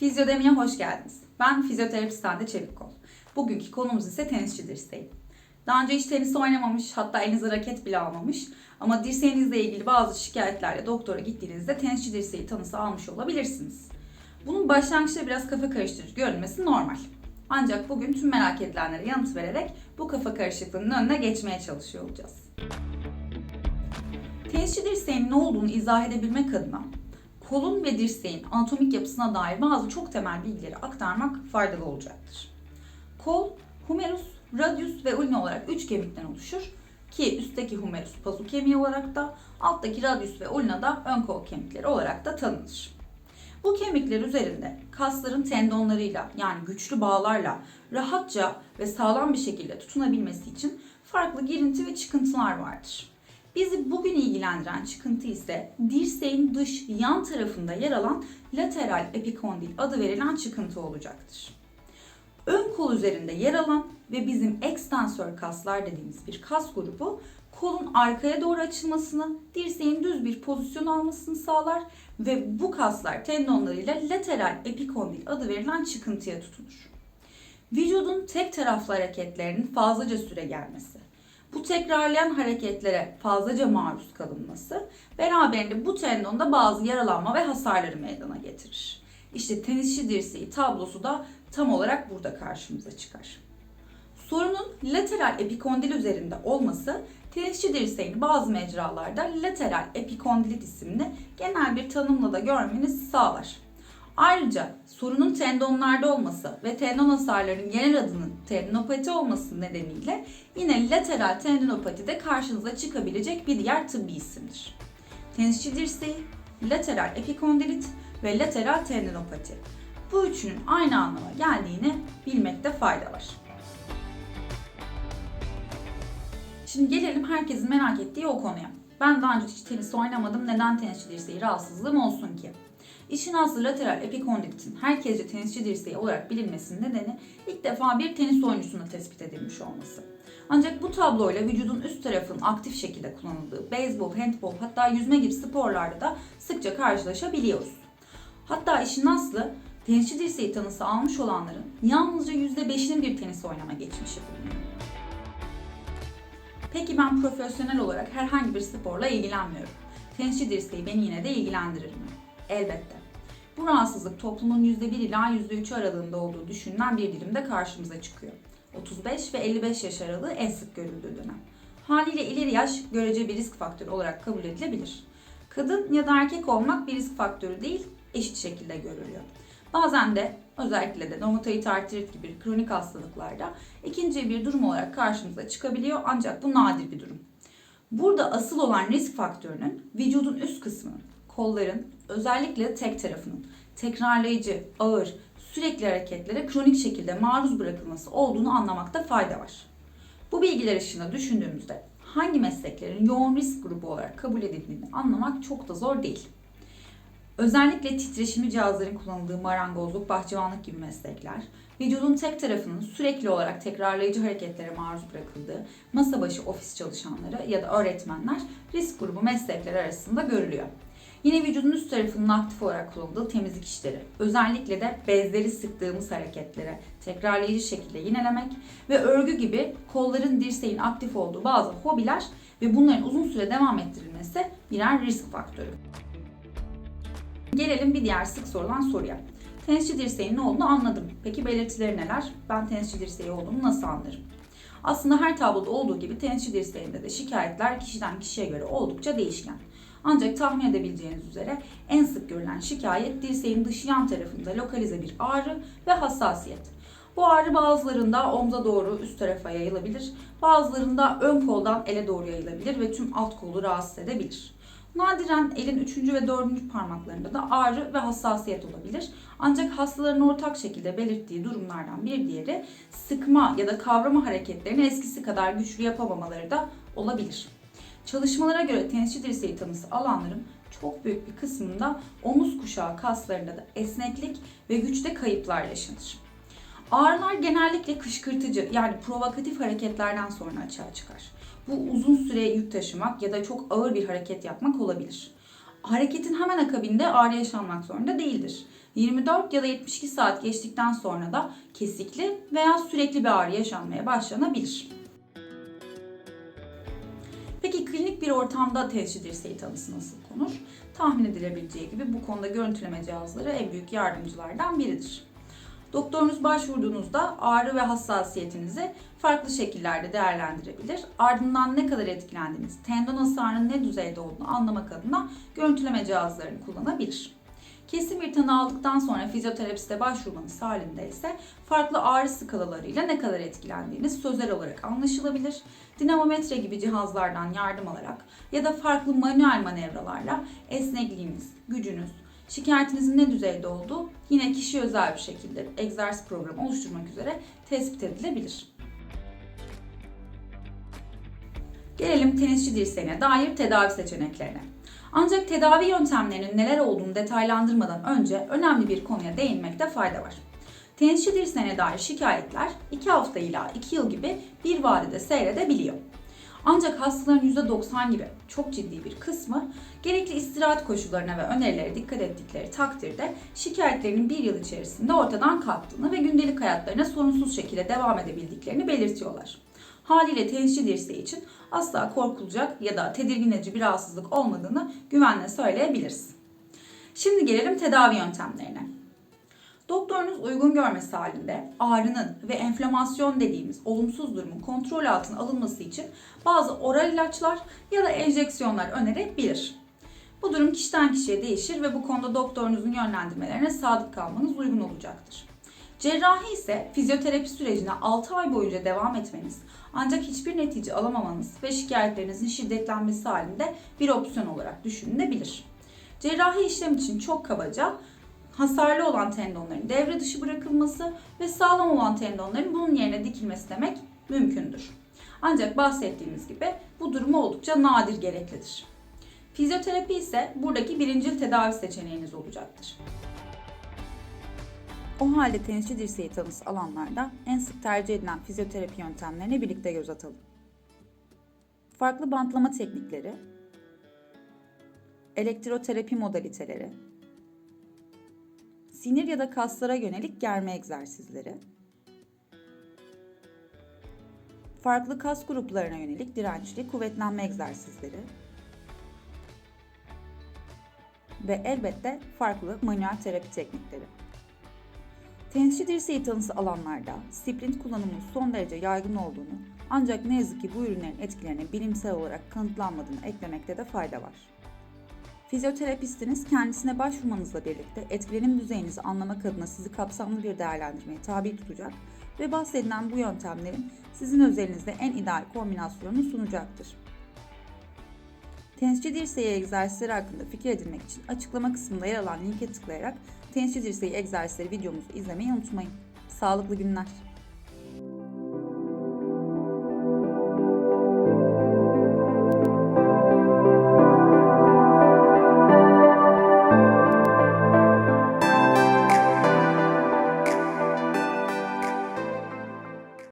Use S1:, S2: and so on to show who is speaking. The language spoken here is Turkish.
S1: Fizyodemiye hoş geldiniz. Ben fizyoterapist Hande Çelikkol. Bugünkü konumuz ise tenisçi dirseği. Daha önce hiç tenis oynamamış, hatta elinize raket bile almamış ama dirseğinizle ilgili bazı şikayetlerle doktora gittiğinizde tenisçi dirseği tanısı almış olabilirsiniz. Bunun başlangıçta biraz kafa karıştırıcı görünmesi normal. Ancak bugün tüm merak edilenlere yanıt vererek bu kafa karışıklığının önüne geçmeye çalışıyor olacağız. Tenisçi dirseğinin ne olduğunu izah edebilmek adına kolun ve dirseğin anatomik yapısına dair bazı çok temel bilgileri aktarmak faydalı olacaktır. Kol, humerus, radius ve ulna olarak üç kemikten oluşur ki üstteki humerus pazu kemiği olarak da alttaki radius ve ulna da ön kol kemikleri olarak da tanınır. Bu kemikler üzerinde kasların tendonlarıyla yani güçlü bağlarla rahatça ve sağlam bir şekilde tutunabilmesi için farklı girinti ve çıkıntılar vardır. Bizi bugün ilgilendiren çıkıntı ise dirseğin dış yan tarafında yer alan lateral epikondil adı verilen çıkıntı olacaktır. Ön kol üzerinde yer alan ve bizim ekstansör kaslar dediğimiz bir kas grubu kolun arkaya doğru açılmasını, dirseğin düz bir pozisyon almasını sağlar ve bu kaslar tendonlarıyla lateral epikondil adı verilen çıkıntıya tutunur. Vücudun tek taraflı hareketlerinin fazlaca süre gelmesi, bu tekrarlayan hareketlere fazlaca maruz kalınması beraberinde bu tendonda bazı yaralanma ve hasarları meydana getirir. İşte tenisçi dirseği tablosu da tam olarak burada karşımıza çıkar. Sorunun lateral epikondil üzerinde olması tenisçi dirseğini bazı mecralarda lateral epikondilit isimli genel bir tanımla da görmenizi sağlar. Ayrıca sorunun tendonlarda olması ve tendon hasarlarının genel adının tendinopati olması nedeniyle yine lateral tendinopati de karşınıza çıkabilecek bir diğer tıbbi isimdir. Tenisçi dirseği, lateral epikondilit ve lateral tendinopati. Bu üçünün aynı anlama geldiğini bilmekte fayda var. Şimdi gelelim herkesin merak ettiği o konuya. Ben daha önce hiç tenis oynamadım. Neden tenisçi dirseği rahatsızlığım olsun ki? İşin aslı lateral epikondilitin herkesce tenisçi dirseği olarak bilinmesinin nedeni ilk defa bir tenis oyuncusuna tespit edilmiş olması. Ancak bu tabloyla vücudun üst tarafının aktif şekilde kullanıldığı beyzbol, handbol hatta yüzme gibi sporlarda da sıkça karşılaşabiliyoruz. Hatta işin aslı tenisçi dirseği tanısı almış olanların yalnızca %5'inin bir tenis oynama geçmişi. Peki ben profesyonel olarak herhangi bir sporla ilgilenmiyorum. Tenisçi dirseği beni yine de ilgilendirir mi? Elbette. Bu rahatsızlık toplumun %1 ila %3 aralığında olduğu düşünülen bir dilimde karşımıza çıkıyor. 35 ve 55 yaş aralığı en sık görüldüğü dönem. Haliyle ileri yaş görece bir risk faktörü olarak kabul edilebilir. Kadın ya da erkek olmak bir risk faktörü değil, eşit şekilde görülüyor. Bazen de özellikle de romatoid artrit gibi kronik hastalıklarda ikinci bir durum olarak karşımıza çıkabiliyor ancak bu nadir bir durum. Burada asıl olan risk faktörünün vücudun üst kısmının, kolların, özellikle tek tarafının tekrarlayıcı, ağır, sürekli hareketlere kronik şekilde maruz bırakılması olduğunu anlamakta fayda var. Bu bilgiler ışığında düşündüğümüzde hangi mesleklerin yoğun risk grubu olarak kabul edildiğini anlamak çok da zor değil. Özellikle titreşimli cihazların kullanıldığı marangozluk, bahçıvanlık gibi meslekler, vücudun tek tarafının sürekli olarak tekrarlayıcı hareketlere maruz bırakıldığı masa başı ofis çalışanları ya da öğretmenler risk grubu meslekler arasında görülüyor. Yine vücudun üst tarafının aktif olarak kullanıldığı temizlik işleri, özellikle de bezleri sıktığımız hareketlere tekrarlayıcı şekilde yinelemek ve örgü gibi kolların dirseğin aktif olduğu bazı hobiler ve bunların uzun süre devam ettirilmesi birer risk faktörü. Gelelim bir diğer sık sorulan soruya. Tenisçi dirseğinin ne olduğunu anladım. Peki belirtileri neler? Ben tenisçi dirseği olduğunu nasıl anlarım? Aslında her tabloda olduğu gibi tenisçi dirseğinde de şikayetler kişiden kişiye göre oldukça değişken. Ancak tahmin edebileceğiniz üzere en sık görülen şikayet dirseğin dış yan tarafında lokalize bir ağrı ve hassasiyet. Bu ağrı bazılarında omza doğru üst tarafa yayılabilir, bazılarında ön koldan ele doğru yayılabilir ve tüm alt kolu rahatsız edebilir. Nadiren elin 3. ve 4. parmaklarında da ağrı ve hassasiyet olabilir. Ancak hastaların ortak şekilde belirttiği durumlardan bir diğeri sıkma ya da kavrama hareketlerini eskisi kadar güçlü yapamamaları da olabilir. Çalışmalara göre tenisçi dirseği tanısı alanların çok büyük bir kısmında omuz kuşağı kaslarında da esneklik ve güçte kayıplar yaşanır. Ağrılar genellikle kışkırtıcı yani provokatif hareketlerden sonra açığa çıkar. Bu uzun süre yük taşımak ya da çok ağır bir hareket yapmak olabilir. Hareketin hemen akabinde ağrı yaşanmak zorunda değildir. 24 ya da 72 saat geçtikten sonra da kesikli veya sürekli bir ağrı yaşanmaya başlanabilir. Bir ortamda teşhis dirseği tanısı nasıl konur? Tahmin edilebileceği gibi bu konuda görüntüleme cihazları en büyük yardımcılardan biridir. Doktorunuz başvurduğunuzda ağrı ve hassasiyetinizi farklı şekillerde değerlendirebilir. Ardından ne kadar etkilendiğiniz, tendon hasarının ne düzeyde olduğunu anlamak adına görüntüleme cihazlarını kullanabilir. Kesin bir tanı aldıktan sonra fizyoterapiste başvurmanız halinde ise farklı ağrı skalalarıyla ne kadar etkilendiğiniz sözel olarak anlaşılabilir. Dinamometre gibi cihazlardan yardım alarak ya da farklı manuel manevralarla esnekliğiniz, gücünüz, şikayetinizin ne düzeyde olduğu yine kişi özel bir şekilde egzersiz programı oluşturmak üzere tespit edilebilir. Gelelim tenisçi dirseğine dair tedavi seçeneklerine. Ancak tedavi yöntemlerinin neler olduğunu detaylandırmadan önce önemli bir konuya değinmekte fayda var. Tenisçi dirseğine dair şikayetler 2 hafta ila 2 yıl gibi bir vadede seyredebiliyor. Ancak hastaların %90 gibi çok ciddi bir kısmı gerekli istirahat koşullarına ve önerilere dikkat ettikleri takdirde şikayetlerinin bir yıl içerisinde ortadan kalktığını ve gündelik hayatlarına sorunsuz şekilde devam edebildiklerini belirtiyorlar. Haliyle tenisçi dirseği için asla korkulacak ya da tedirgin edici bir rahatsızlık olmadığını güvenle söyleyebiliriz. Şimdi gelelim tedavi yöntemlerine. Doktorunuz uygun görmesi halinde ağrının ve enflamasyon dediğimiz olumsuz durumun kontrol altına alınması için bazı oral ilaçlar ya da enjeksiyonlar önerebilir. Bu durum kişiden kişiye değişir ve bu konuda doktorunuzun yönlendirmelerine sadık kalmanız uygun olacaktır. Cerrahi ise fizyoterapi sürecine 6 ay boyunca devam etmeniz ancak hiçbir netice alamamanız ve şikayetlerinizin şiddetlenmesi halinde bir opsiyon olarak düşünülebilir. Cerrahi işlem için çok kabaca hasarlı olan tendonların devre dışı bırakılması ve sağlam olan tendonların bunun yerine dikilmesi demek mümkündür. Ancak bahsettiğimiz gibi bu durum oldukça nadir gereklidir. Fizyoterapi ise buradaki birincil tedavi seçeneğiniz olacaktır. O halde tenisçi dirseği tanısı alanlarda en sık tercih edilen fizyoterapi yöntemlerini birlikte göz atalım. Farklı bantlama teknikleri, elektroterapi modaliteleri, sinir ya da kaslara yönelik germe egzersizleri, farklı kas gruplarına yönelik dirençli kuvvetlenme egzersizleri ve elbette farklı manuel terapi teknikleri. Tenisçi dirseği tanısı alanlarda sprint kullanımının son derece yaygın olduğunu ancak ne yazık ki bu ürünlerin etkilerinin bilimsel olarak kanıtlanmadığını eklemekte de fayda var. Fizyoterapistiniz kendisine başvurmanızla birlikte etkilenim düzeyinizi anlamak adına sizi kapsamlı bir değerlendirmeye tabi tutacak ve bahsedilen bu yöntemlerin sizin özelinizde en ideal kombinasyonunu sunacaktır. Tenisçi dirseği egzersizleri hakkında fikir edinmek için açıklama kısmında yer alan linke tıklayarak tenisçi dirseği egzersizleri videomuzu izlemeyi unutmayın. Sağlıklı günler.